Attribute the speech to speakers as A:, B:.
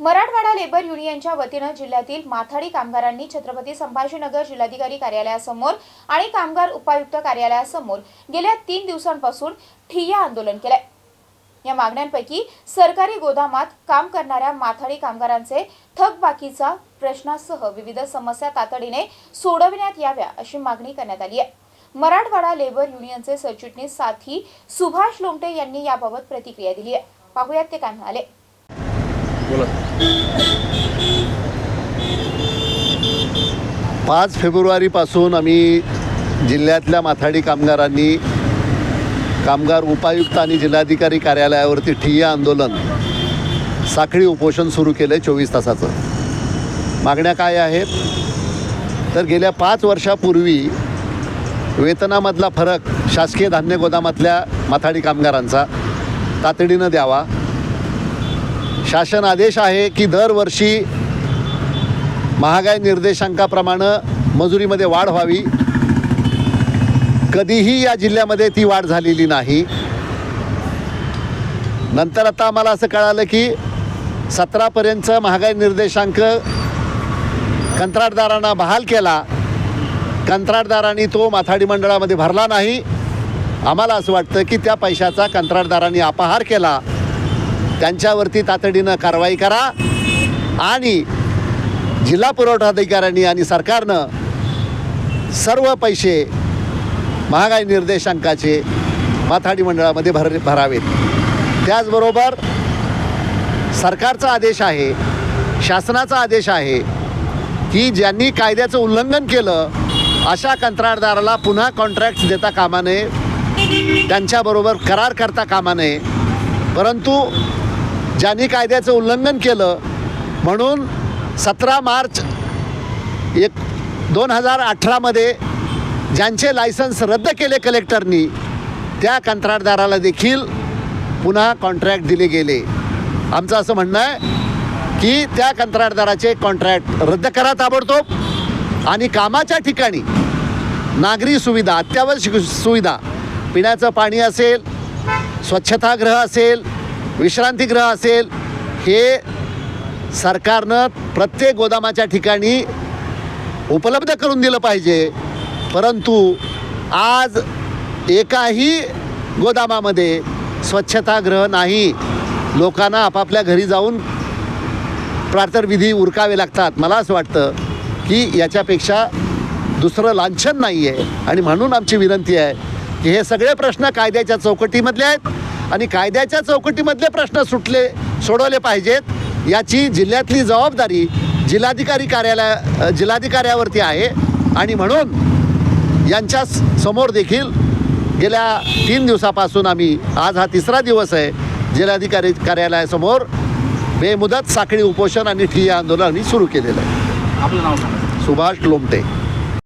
A: Marathwada labour युनियनच्या वतीनं जिल्ह्यातील माथाडी कामगारांनी छत्रपती संभाजीनगर जिल्हाधिकारी कार्यालयासमोर आणि कामगार उपायुक्त कार्यालयासमोर गेल्या तीन दिवसांपासून ठिय्या आंदोलन केलंय. या मागण्यांपैकी सरकारी गोदामात काम करणाऱ्या माथाडी कामगारांचे थकबाकीचा प्रश्नासह विविध समस्या तातडीने सोडविण्यात याव्या अशी मागणी करण्यात आली आहे. मराठवाडा लेबर युनियनचे सरचिटणीस साथी सुभाष लोमटे यांनी याबाबत प्रतिक्रिया दिली आहे. पाहूयात ते काय म्हणाले.
B: बोला.
C: पाच फेब्रुवारीपासून आम्ही जिल्ह्यातल्या माथाडी कामगारांनी कामगार उपायुक्त आणि जिल्हाधिकारी कार्यालयावरती ठिय्या आंदोलन साखळी उपोषण सुरू केलं आहे चोवीस तासाचं. मागण्या काय आहेत? तर गेल्या पाच वर्षापूर्वी वेतनामधला फरक शासकीय धान्य गोदामातल्या माथाडी कामगारांचा तातडीनं द्यावा. शासन आदेश आहे की दरवर्षी महागाई निर्देशांकाप्रमाणे मजुरीमध्ये वाढ व्हावी. कधीही या जिल्ह्यामध्ये ती वाढ झालेली नाही. नंतर आता आम्हाला असं कळालं की सतरापर्यंत महागाई निर्देशांक कंत्राटदारांना बहाल केला. कंत्राटदारांनी तो माथाडी मंडळामध्ये भरला नाही. आम्हाला असं वाटतं की त्या पैशाचा कंत्राटदारांनी अपहार केला. त्यांच्यावरती तातडीनं कारवाई करा. आणि जिल्हा पुरवठा अधिकाऱ्यांनी आणि सरकारनं सर्व पैसे महागाई निर्देशांकाचे माथाडी मंडळामध्ये भर भरावेत. त्याचबरोबर सरकारचा आदेश आहे शासनाचा आदेश आहे की ज्यांनी कायद्याचं उल्लंघन केलं अशा कंत्राटदाराला पुन्हा कॉन्ट्रॅक्ट देता कामा नये त्यांच्याबरोबर करार करता कामा नये. परंतु ज्यांनी कायद्याचं उल्लंघन केलं म्हणून सतरा मार्च एक दोन हजार अठरामध्ये ज्यांचे लायसन्स रद्द केले कलेक्टरनी त्या कंत्राटदाराला देखील पुन्हा कॉन्ट्रॅक्ट दिले गेले. आमचं असं म्हणणं आहे की त्या कंत्राटदाराचे कॉन्ट्रॅक्ट रद्द करा ताबडतोब आणि कामाच्या ठिकाणी नागरी सुविधा अत्यावश्यक सुविधा पिण्याचं पाणी असेल स्वच्छतागृह असेल विश्रांतीगृह असेल हे सरकारनं प्रत्येक गोदामाच्या ठिकाणी उपलब्ध करून दिलं पाहिजे. परंतु आज एकाही गोदामामध्ये स्वच्छतागृह नाही. लोकांना आपापल्या घरी जाऊन प्रार्थरविधी उरकावे लागतात. मला असं वाटतं की याच्यापेक्षा दुसरं लांछन नाही आहे आणि म्हणून आमची विनंती आहे की हे सगळे प्रश्न कायद्याच्या चौकटीमधले आहेत. आणि कायद्याच्या चौकटीमधले प्रश्न सुटले सोडवले पाहिजेत. याची जिल्ह्यातली जबाबदारी जिल्हाधिकारी कार्यालय जिल्हाधिकाऱ्यावरती आहे. आणि म्हणून यांच्या समोर देखील गेल्या तीन दिवसापासून आम्ही आज हा तिसरा दिवस आहे जिल्हाधिकारी कार्यालयासमोर बेमुदत साखळी उपोषण आणि ठिय्या आंदोलन आम्ही सुरू केलेलं आहे.
B: आपलं नाव
C: सुभाष लोमटे.